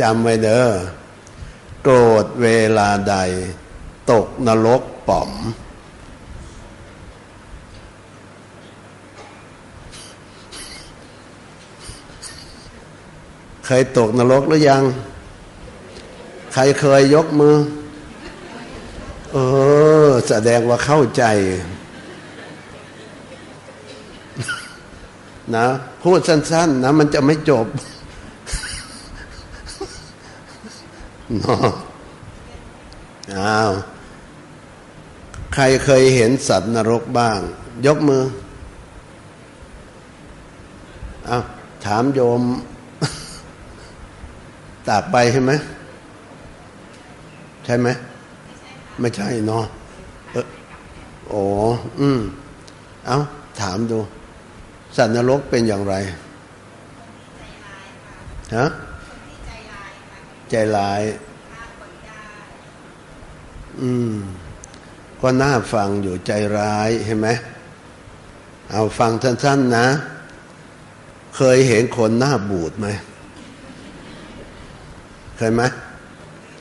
จำไว้เด้อโกรธเวลาใด ตกนรกป๋อม เคยตกนรกหรือยัง ใครเคยยกมือ เออ แสดงว่าเข้าใจนะพูดสั้น ๆ นะ มันจะไม่จบเนาะ อ้าวใครเคยเห็นสัตว์นรกบ้าง ยกมืออ้าวถามโยม ตากไปใช่ไหม ใช่ไหม ไม่ใช่เนาะเออโอ้อืม เอาถามดู สัตว์นรกเป็นอย่างไร ฮะ ใจร้าย อืม ก็น่าฟังอยู่ใจร้ายเห็นไหมเอาฟังท่านๆนะ เคยเห็นคนหน้าบูดไหม เคยไหม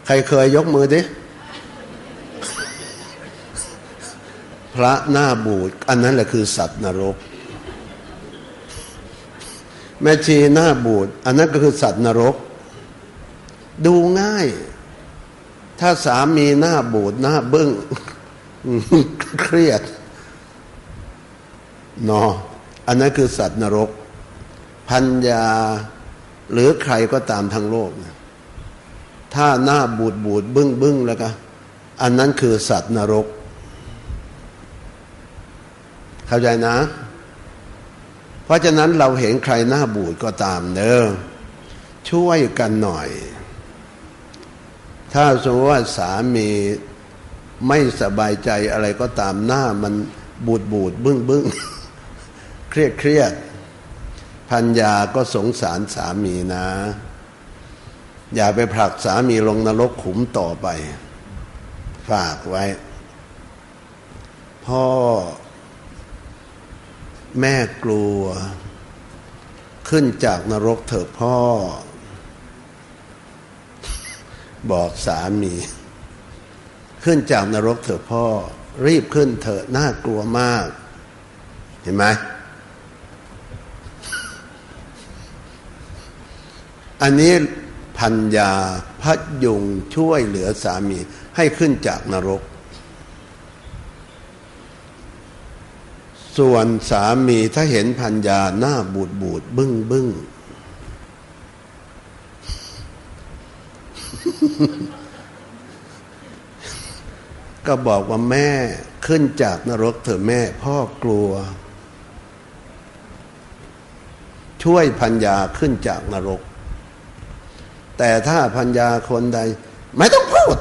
ใครเคยยกมือดิ พระหน้าบูด อันนั้นแหละคือสัตว์นรก แม่ชีหน้าบูด อันนั้นก็คือสัตว์นรก ดูง่าย ถ้าสามีหน้าบูดหน้าบึ้งเครียดนออันนั้นคือสัตว์นรก พัญญาหรือใครก็ตามทั้งโลกถ้าหน้าบูดบูดบึ้งบึ้งแล้วก็ อันนั้นคือสัตว์นรก เข้าใจนะ เพราะฉะนั้นเราเห็นใครหน้าบูดก็ตามเนอะช่วยกันหน่อย ถ้าสมมติว่าสามีไม่สบายใจอะไรก็ตามหน้ามันบูดบูดบึ้งบึ้งเครียดเครียดพัญญาก็สงสารสามีนะ อย่าไปผลักสามีลงนรกขุมต่อไป ฝากไว้ พ่อ แม่กลัว ขึ้นจากนรกเถอะพ่อ บอกสามี ขึ้นจากนรกเถอะพ่อ รีบขึ้นเถอะน่ากลัวมาก เห็นไหมอันนี้พัญญาพัดยุงช่วยเหลือสามีให้ขึ้นจากนรก ส่วนสามีถ้าเห็นพัญญาหน้าบูดบูดบึ้งบึ้ง ก็บอกว่าแม่ขึ้นจากนรกเถอะแม่พ่อกลัว ช่วยพัญญาขึ้นจากนรก แต่ถ้าพัญญาคนใด ไม่ต้องพูด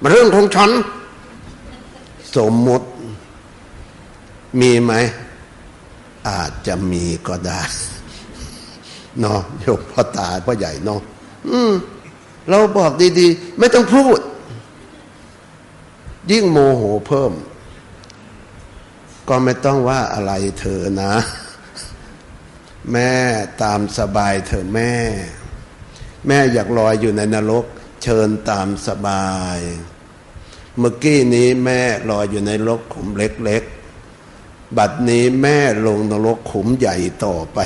มาเรื่องของฉัน สมมติมีไหม อาจจะมีก็ได้เนาะยกพ่อตาพ่อใหญ่เนาะอืม เราบอกดีๆ ไม่ต้องพูด ยิ่งโมโหเพิ่ม ก็ไม่ต้องว่าอะไรเธอนะ แม่ตามสบายเธอแม่ แม่อยากลอยอยู่ในนรก เชิญตามสบาย เมื่อกี้นี้แม่ลอยอยู่ในนรกขุมเล็กๆ บัดนี้แม่ลงนรกขุมใหญ่ต่อไป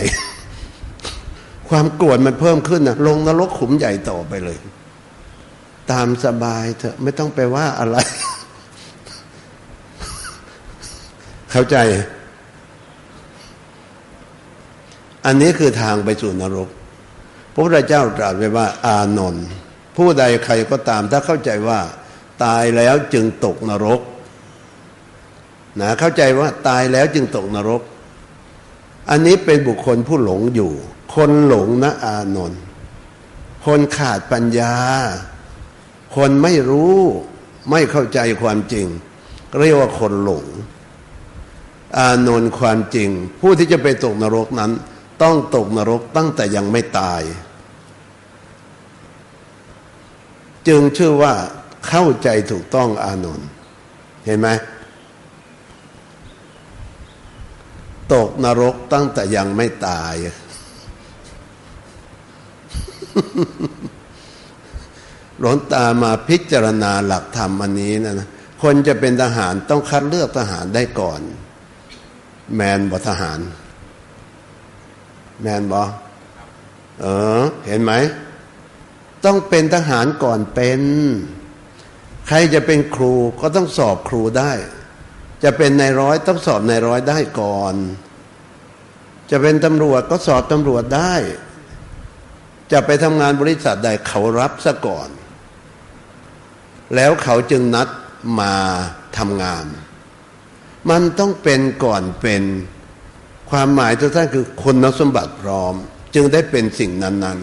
ความโกรธมันเพิ่มขึ้นนะลงนรกขุมใหญ่ต่อไปเลย ตามสบายเถอะไม่ต้องไปว่าอะไร เข้าใจ อันนี้คือทางไปสู่นรก พระพุทธเจ้าตรัสไว้ว่า อานนท์ผู้ใดใครก็ตาม ถ้าเข้าใจว่า ตายแล้วจึงตกนรกนะเข้าใจว่าตายแล้วจึงตกนรก อันนี้เป็นบุคคลผู้หลงอยู่ คนหลงนะอานนท์คนขาดปัญญา คนไม่รู้ไม่เข้าใจความจริง เรียกว่าคนหลง อานนท์ความจริง ผู้ที่จะไปตกนรกนั้น ต้องตกนรกตั้งแต่ยังไม่ตาย จึงชื่อว่าเข้าใจถูกต้องอานนท์เห็นไหม ตกนรกตั้งแต่ยังไม่ตาย หลวงตามาพิจารณาหลักธรรมอันนี้นะนะคนจะเป็นทหารต้องคัดเลือกทหารได้ก่อน แมนบอทหาร แมนบอเออ เห็นไหม ต้องเป็นทหารก่อนเป็น ใครจะเป็นครูก็ต้องสอบครูได้ จะเป็นนายร้อยต้องสอบนายร้อยได้ก่อน จะเป็นตำรวจก็สอบตำรวจได้ จะไปทำงานบริษัทใดเขารับซะก่อน แล้วเขาจึงนัดมาทำงาน มันต้องเป็นก่อนเป็นความหมายทุกท่านคือคุณสมบัติพร้อม จึงได้เป็นสิ่งนั้น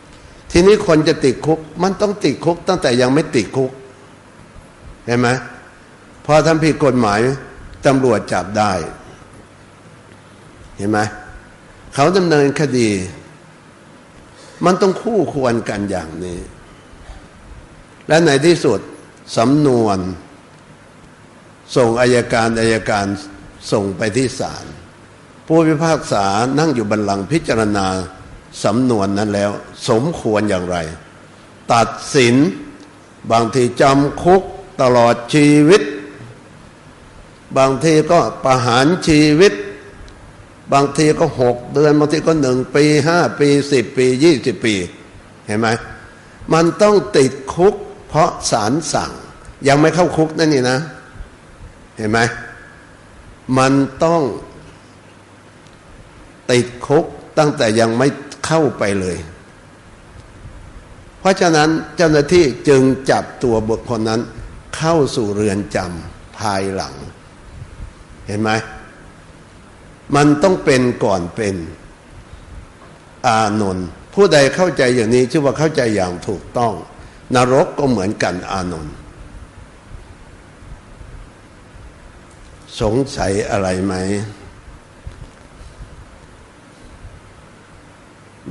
ๆ ทีนี้คนจะติดคุก มันต้องติดคุกตั้งแต่ยังไม่ติดคุกเห็นไหม พอทำผิดกฎหมายตำรวจจับได้ เห็นไหมเขาดำเนินคดี มันต้องคู่ควรกันอย่างนี้ และในที่สุดสำนวน ส่งอายการอายการส่งไปที่ศาลผู้พิพากษานั่งอยู่บันลังพิจารณาสำนวนนั้นแล้ว สมควรอย่างไร ตัดสินบางทีจำคุกตลอดชีวิต บางทีก็ประหารชีวิต บางทีก็หกเดือน บางทีก็หนึ่งปีห้าปีสิบปียี่สิบปี เห็นไหมมันต้องติดคุก เพราะศาลสั่ง ยังไม่เข้าคุกนั่นนี่นะ เห็นไหมมันต้องติดคุกตั้งแต่ยังไม่เข้าไปเลย เพราะฉะนั้นเจ้าหน้าที่จึงจับตัวบุคคลนั้นเข้าสู่เรือนจำภายหลัง เห็นไหมมันต้องเป็นก่อนเป็น อานนท์ผู้ใดเข้าใจอย่างนี้ชื่อว่าเข้าใจอย่างถูกต้อง นรกก็เหมือนกันอานนท์สงสัยอะไรไหม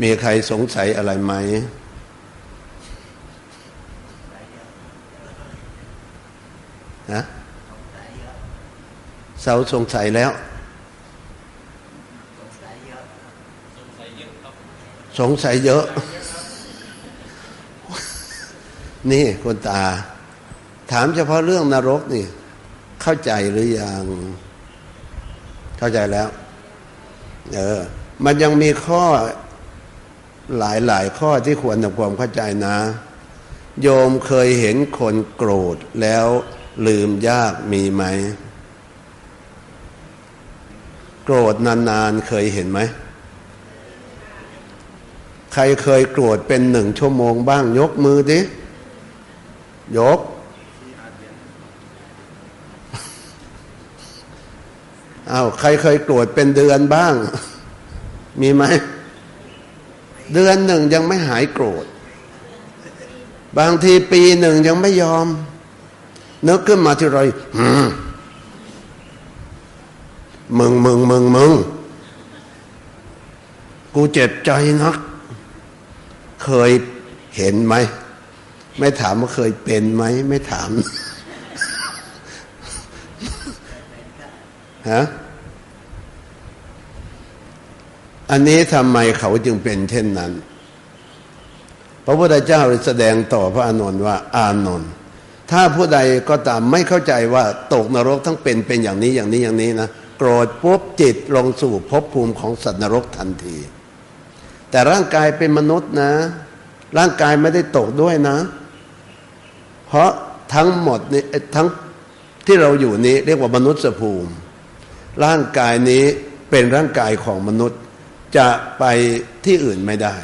มีใครสงสัยอะไรไหม นะ เสาสงสัยแล้วสงสัยเยอะ นี่คุณตา ถามเฉพาะเรื่องนรกนี่ เข้าใจหรือยัง เข้าใจแล้ว เออ มันยังมีข้อหลายหลายข้อที่ควรทำความเข้าใจนะ โยมเคยเห็นคนโกรธแล้วลืมยากมีไหม รธนานๆเคยเห็นไหม ใครเคยโกรธเป็นหนึ่งชั่วโมงบ้าง ยกมือดิ ยก อา้าวใครเคยโกรธเป็นเดือนบ้าง มีไหม เดือนหนึ่งยังไม่หายโกรธ บางทีปีหนึ่งยังไม่ยอม นึกขึ้นมาที่ไรมึ มึงมึงมึงมึงกูเจ็บใจนัก เคยเห็นไหม ไม่ถามว่าเคยเป็นไหม ไม่ถามฮะอันนี้ทำไมเขาจึงเป็นเช่นนั้น พระพุทธเจ้าแสดงต่อพระอานนท์ว่า อานนท์ถ้าผู้ใดก็ตามไม่เข้าใจว่าตกนรกทั้งเป็นเป็นอย่างนี้อย่างนี้อย่างนี้นะ โกรธปุ๊บจิตลงสู่ภพภูมิของสัตว์นรกทันที แต่ร่างกายเป็นมนุษย์นะ ร่างกายไม่ได้ตกด้วยนะ เพราะทั้งหมดนี้ทั้งที่เราอยู่นี้เรียกว่ามนุษย์ภูมิ ร่างกายนี้เป็นร่างกายของมนุษย์จะไปที่อื่นไม่ได้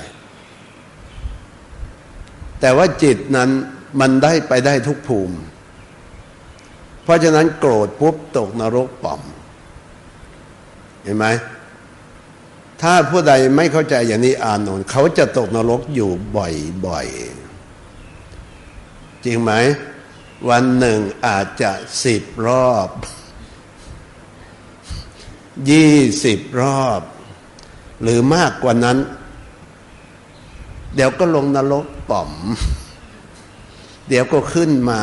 แต่ว่าจิตนั้นมันได้ไปได้ทุกภูมิ เพราะฉะนั้นโกรธปุ๊บตกนรกป่อม เห็นไหมถ้าผู้ใดไม่เข้าใจอย่างนี้อานนท์เขาจะตกนรกอยู่บ่อยๆ จริงไหม วันหนึ่งอาจจะสิบรอบยี่สิบรอบ หรือมากกว่านั้น เดี๋ยวก็ลงนรกป่อม เดี๋ยวก็ขึ้นมา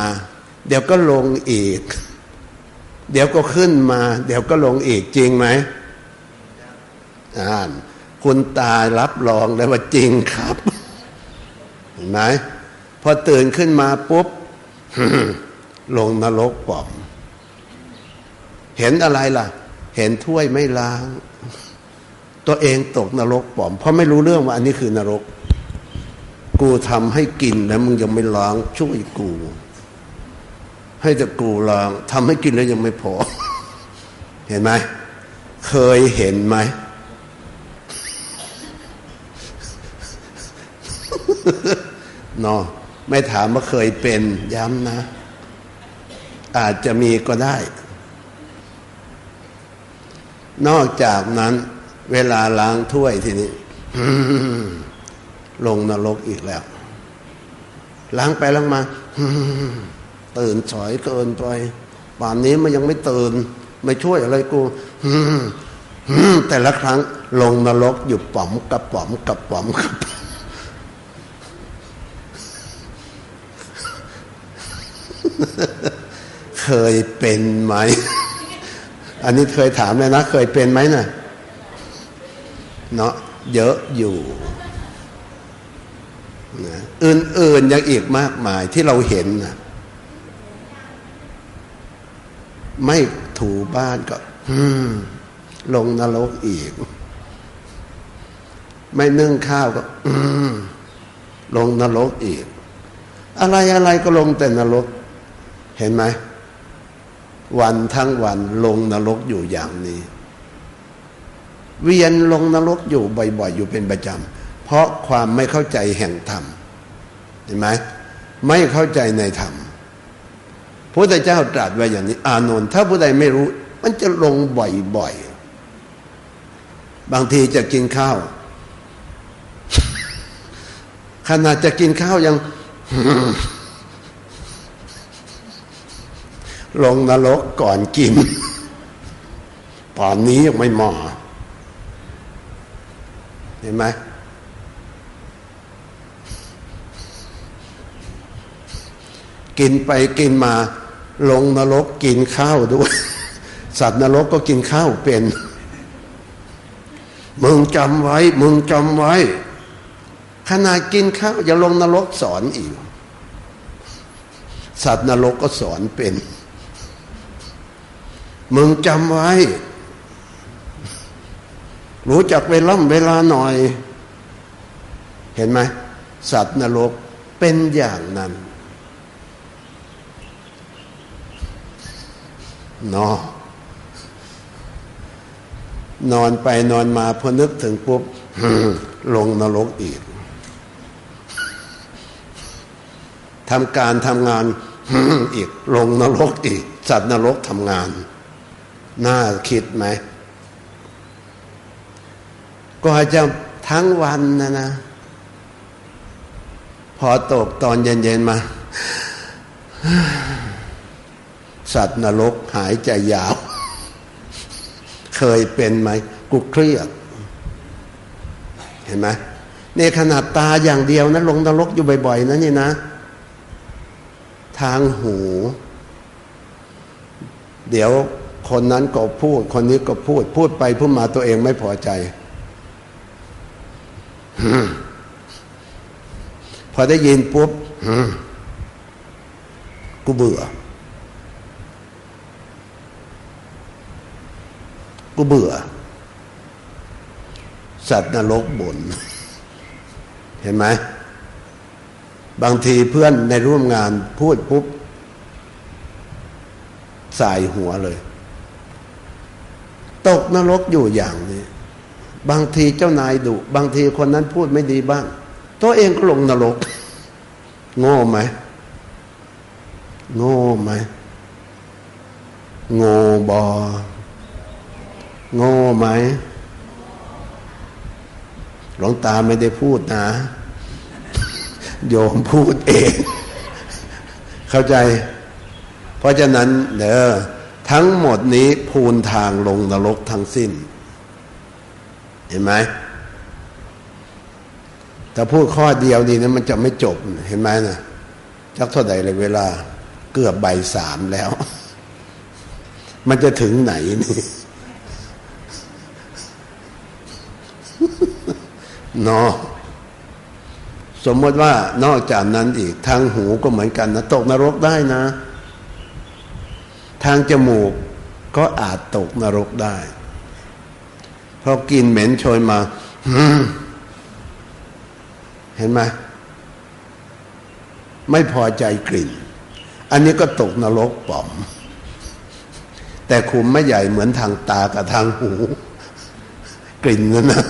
เดี๋ยวก็ลงอีก เดี๋ยวก็ขึ้นมา เดี๋ยวก็ลงอีกจริงไหม อ่านคุณตายรับรองแล้ว่าจริงครับ เห็นไหมพอตื่นขึ้นมาปุ๊บ ลงนรกปอม เห็นอะไรล่ะ เห็นถ้วยไม่ล้าง ตัวเองตกนรกปอม เพราะไม่รู้เรื่องว่าอันนี้คือนรก กูทำให้กินแล้วมึงยังไม่ล้างช่วยกู ให้แต่กูล้างทำให้กินแล้วยังไม่พอ เห็นไหม เคยเห็นไหม เนาะไม่ถามว่าเคยเป็นย้ำนะ อาจจะมีก็ได้ นอกจากนั้น เวลาล้างถ้วยทีนี้ลงนรกอีกแล้ว ล้างไปล้างมาตื่นสอยเกินไปป่านนี้มันยังไม่ตื่น ไม่ช่วยอะไรกูแต่ละครั้งลงนรกอยู่ป๋อมกับป๋อมกับป๋อมกับป๋อม เคยเป็นไหม อันนี้เคยถามเลยนะ เคยเป็นไหมนะ่ะเนาะเยอะอยู่นะอื่นๆยังอีกมากมายที่เราเห็นนะไม่ถูบ้านก็ลงนรกอีก ไม่นึ่งข้าวก็ลงนรกอีก อะไรอะไรก็ลงแต่นรก เห็นไหม วันทั้งวันลงนรกอยู่อย่างนี้ เวียนลงนรกอยู่บ่อยๆอยู่เป็นประจำเพราะความไม่เข้าใจแห่งธรรมเห็นไหมไม่เข้าใจในธรรมพระพุทธเจ้าตรัสไว้อย่างนี้ อานนท์ถ้าผู้ใดไม่รู้ มันจะลงบ่อยๆบางทีจะกินข้าว ขนาดจะกินข้าวยัง ลงนรกก่อนกิน ป่อนนี้ยังไม่มาเห็นไหมกินไปกินมา ลงนรกกินข้าวด้วย สัตว์นรกก็กินข้าวเป็น มึงจำไว้ มึงจำไว้ขนาดกินข้าวอย่าลงนรกสอนอีก สัตว์นรกก็สอนเป็น มึงจำไว้ รู้จักเวล่ำเวลาหน่อย เห็นไหม สัตว์นรกเป็นอย่างนั้นนอนนอนไปนอนมาพอนึกถึงปุ๊บลงนรกอีกทำการทำงานอีก ลงนรกอีก สัตว์นรกทำงาน น่าคิดไหมก็จะทั้งวันนะนะ พอตกตอนเย็นๆมา สัตว์นรกหายใจยาว เคยเป็นไหม กูเครียด เห็นไหมในขนาดตาอย่างเดียวนะ ลงนรกอยู่บ่อยๆนะนี่นะ ทางหู เดี๋ยว คนนั้นก็พูด คนนี้ก็พูด พูดไปพูดมาตัวเองไม่พอใจ พอได้ยินปุ๊บกูเบื่อก็เบื่อ สัตว์นรกบนเห็นไหม บางทีเพื่อนในร่วมงานพูดปุ๊บสายหัวเลย ตกนรกอยู่อย่างนี้ บางทีเจ้านายดุบางทีคนนั้นพูดไม่ดีบ้าง ตัวเองก็ลงนรก โง่ไหมโง่ไหมโง่บอโง่ไหมหลวงตาไม่ได้พูดนะ โยมพูดเอง เข้าใจ เพราะฉะนั้นเด้อ ทั้งหมดนี้พูนทางลงนรกทั้งสิ้น เห็นไหมแต่พูดข้อเดียวนี้นะมันจะไม่จบเห็นไหมนะจักเท่าไหร่เลยเวลาเกือบใบสามแล้ว มันจะถึงไหนนี่เนาะสมมติว่านอกจากนั้นอีกทางหูก็เหมือนกันนะ ตกนรกได้นะ ทางจมูกก็อาจตกนรกได้ เพราะกินเหม็นโชยมา เห็นไหมไม่พอใจกลิ่น อันนี้ก็ตกนรกป่อม แต่คุมไม่ใหญ่เหมือนทางตากับทางหู กลิ่นนั่นนะ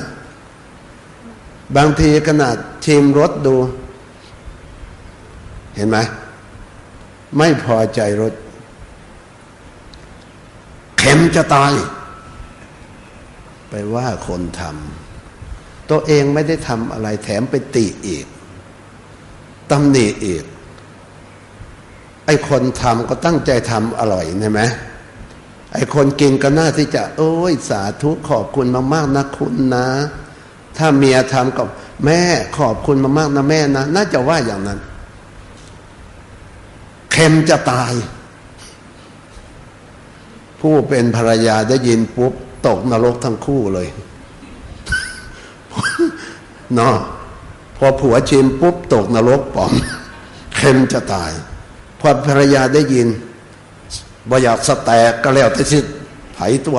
บางทีขนาดชิมรสดู เห็นไหม ไม่พอใจรส เข็มจะตาย ไปว่าคนทำตัวเองไม่ได้ทำอะไรแถมไปติอีกตำหนิอีก ไอคนทำก็ตั้งใจทำอร่อยใช่ไหมไอคนกินก็น่าที่จะ โอ้ยสาธุขอบคุณมากๆนะคุณนะ ถ้าเมียทำกับแม่ขอบคุณมามากนะแม่นะ น่าจะว่าอย่างนั้น เค็มจะตาย ผู้เป็นภรรยาได้ยินปุ๊บตกนรกทั้งคู่เลยเนาะพอผัวชิมปุ๊บตกนรกปอมเค็มจะตาย พอภรรยาได้ยินบ่อยากสแตกก็แล้วแต่สิไผตัว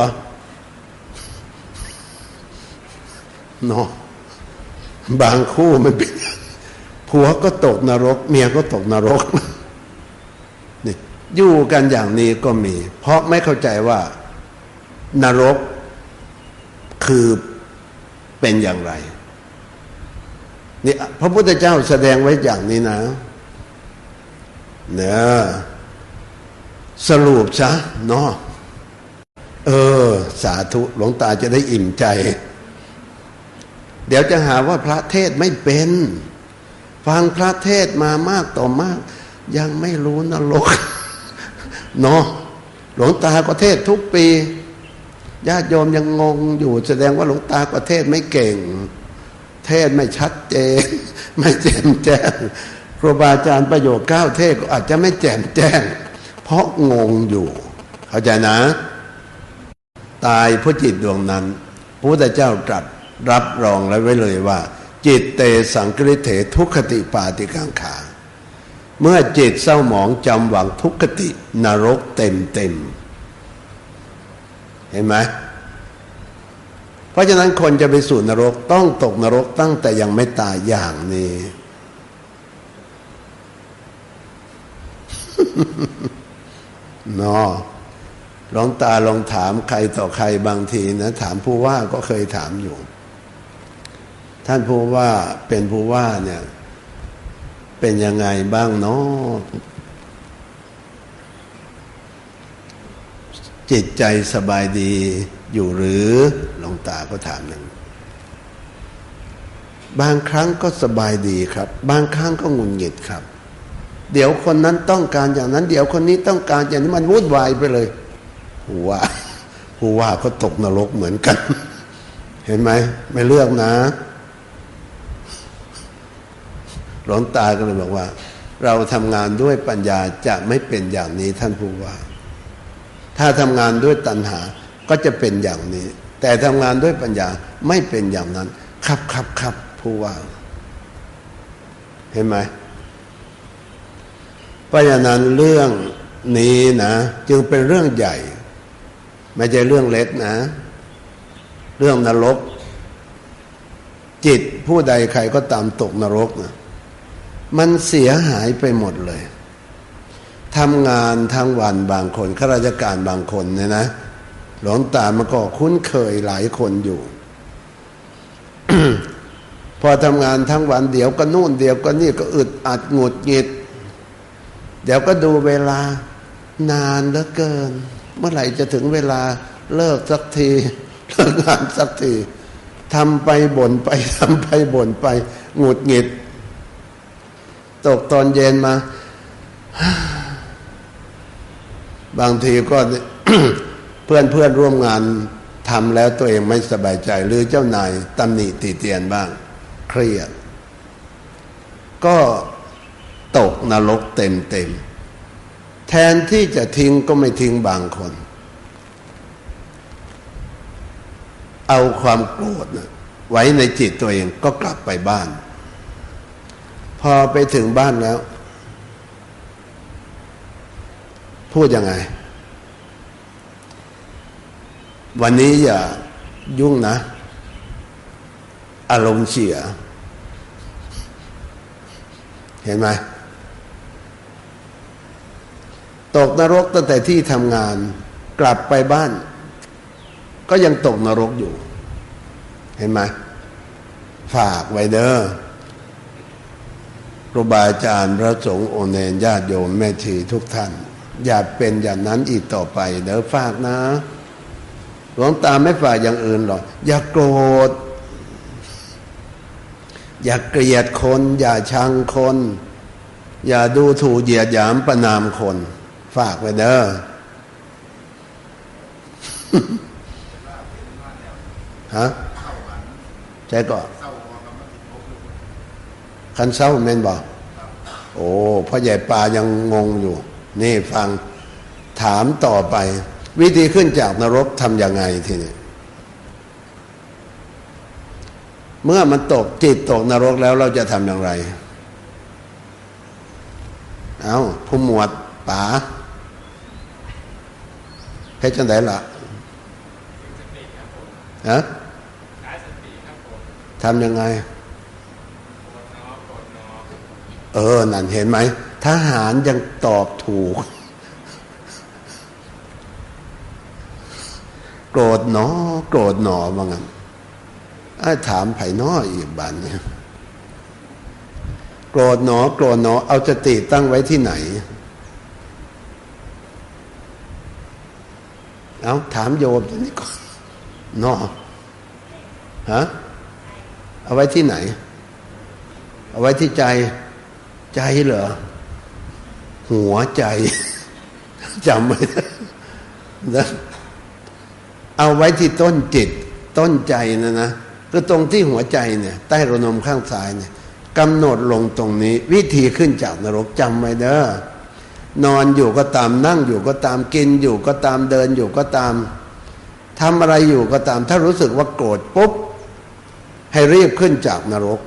เนาะบางคู่มันเป็นผัวก็ตกนรก เมียก็ตกนรก อยู่กันอย่างนี้ก็มี เพราะไม่เข้าใจว่านรกคือเป็นอย่างไรนี่พระพุทธเจ้าแสดงไว้อย่างนี้นะเนะสรุปซะเนาะเออ สาธุหลวงตาจะได้อิ่มใจ เดี๋ยวจะหาว่าพระเทศไม่เป็น ฟังพระเทศมามากต่อมาก ยังไม่รู้นรก เนาะหลวงตาก็เทศทุกปีญาติโยมยังงงอยู่ แสดงว่าหลวงตาก็เทศไม่เก่ง เทศไม่ชัดเจน ไม่แจ่มแจ้งครูบาอาจารย์ประโยชน์เก้าเทศก็อาจจะไม่แจ่มแจ้ง เพราะงงอยู่ เข้าใจนะ ตายผู้จิตดวงนั้นพระพุทธเจ้าตรัสรับรองแล้วไว้เลยว่า จิตเตสังกฤเถทุกขติปาติกังขา เมื่อจิตเศร้าหมองจำหวังทุกขตินรกเต็มเต็มเห็นไหมเพราะฉะนั้นคนจะไปสู่นรกต้องตกนรกตั้งแต่ยังไม่ตายอย่างนี้ นอลองตาลองถามใครต่อใครบางทีนะถามผู้ว่าก็เคยถามอยู่ ท่านผู้ว่าเป็นผู้ว่าเนี่ย เป็นยังไงบ้างเนาะจิตใจสบายดีอยู่หรือหลวงตาก็ถามหนึ่งบางครั้งก็สบายดีครับ บางครั้งก็งุนหงิดครับ เดี๋ยวคนนั้นต้องการอย่างนั้น เดี๋ยวคนนี้ต้องการอย่างนี้มันวุ่นวายไปเลยผู้ว่าผู้ว่าก็ตกนรกเหมือนกัน เห็นไหมไม่เลือกนะ หลวงตาก็เลยบอกว่า เราทำงานด้วยปัญญาจะไม่เป็นอย่างนี้ท่านผู้ว่า ถ้าทำงานด้วยตัณหาก็จะเป็นอย่างนี้ แต่ทำงานด้วยปัญญาไม่เป็นอย่างนั้น ครับครับครับผู้ว่า เห็นไหมเพราะฉะนั้นเรื่องนี้นะ จึงเป็นเรื่องใหญ่ ไม่ใช่เรื่องเล็กนะ เรื่องนรก จิตผู้ใดใครก็ตามตกนรกนะ มันเสียหายไปหมดเลยทำงานทั้งวันบางคนข้าราชการบางคนเนี่ยนะ หลวงตามันก็คุ้นเคยหลายคนอยู่ พอทำงานทั้งวันเดี๋ยวก็นู่นเดี๋ยวก็นี่ก็อึดอัดหงุดหงิด เดี๋ยวก็ดูเวลานานเหลือเกิน เมื่อไหร่จะถึงเวลาเลิกสักทีเลิกงานสักทีทำไปบ่นไปทำไปบ่นไปหงุดหงิด ตกตอนเย็นมา บางทีก็เพื่อนเพื่อนร่วมงานทำแล้วตัวเองไม่สบายใจ หรือเจ้านายตำหนิตีเตียนบ้าง เครียด ก็ตกนรกเต็มเต็มแทนที่จะทิ้งก็ไม่ทิ้งบางคน เอาความโกรธไว้ในจิตตัวเองก็กลับไปบ้าน อไปถึงบ้านแล้ว พูดยังไง วันนี้อย่ายุ่งนะ อารมณ์เสีย เห็นไหมตกนรกตั้งแต่ที่ทำงานกลับไปบ้าน ก็ยังตกนรกอยู่ เห็นไหมฝากไว้เด้อ รูบาอาจารย์พระสงฆ์โอเนนญาติโยมแม่ชีทุกท่าน อย่าเป็นอย่างนั้นอีกต่อไปเด้อฝากนะหลวงตาไม่ฝากอย่างอื่นหรอกอย่าโกรธ อย่าเกลียดคน อย่าชังคน อย่าดูถูกเหยียดหยามประนามคน ฝากไว้เด้อฮะใช่ก็ คันเศร้าเมนบอกโอ้พ่อใหญ่ปลายังงงอยู่ นี่ฟังถามต่อไป วิธีขึ้นจากนรกทำยังไงทีนี้เมื่อมันตกจิตตกนรกแล้วเราจะทำอย่างไร เอาผู้หมวดป๋าเพชรจันไดล่ะฮะทำยังไง เออ นั่นเห็นไหมทหารยังตอบถูก โกรธหนอ โกรธหนอว่างั้นไอ้ถามไผ่น้ออีกบันเนี่ยโกรธหนอ โกรธหนอ เอาสติตั้งไว้ที่ไหน เอาถามโยมนี้ก่อนนอฮะเอาไว้ที่ไหน เอาไว้ที่ใจ ใจเหรอ หัวใจจำไว้นะเอาไว้ที่ต้นจิต ต้นใจนะนะคือตรงที่หัวใจเนี่ย ใต้ระนมข้างซ้ายเนี่ยกำหนดลงตรงนี้ วิธีขึ้นจากนรกจำไว้เด้อนอนอยู่ก็ตามนั่งอยู่ก็ตามกินอยู่ก็ตามเดินอยู่ก็ตามทำอะไรอยู่ก็ตาม ถ้ารู้สึกว่าโกรธปุ๊บ ให้รีบขึ้นจากนรก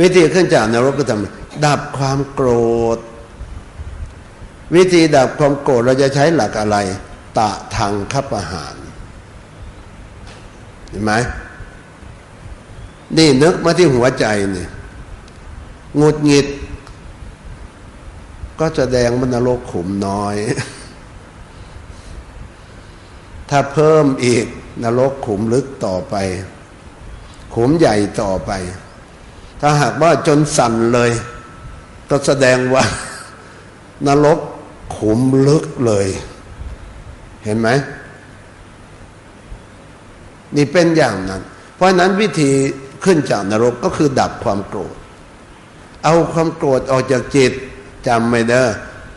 วิธีขึ้นจากนรกก็ทำดับความโกรธ วิธีดับความโกรธเราจะใช้หลักอะไร ตะทางคับอาหารเห็นไหมนี่นึกมาที่หัวใจเนี่ยงุดหงิด ก็จะแดงมันนรกขุมน้อย ถ้าเพิ่มอีกนรกขุมลึกต่อไป ขุมใหญ่ต่อไป ถ้าหากว่าจนสั่นเลย ก็แสดงว่า นรกขุมลึกเลย เห็นไหม นี่เป็นอย่างนั้น เพราะนั้นวิธีขึ้นจากนรกก็คือดับความโกรธ เอาความโกรธออกจากจิตจำไม่ได้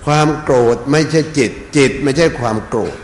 ความโกรธไม่ใช่จิต จิตไม่ใช่ความโกรธ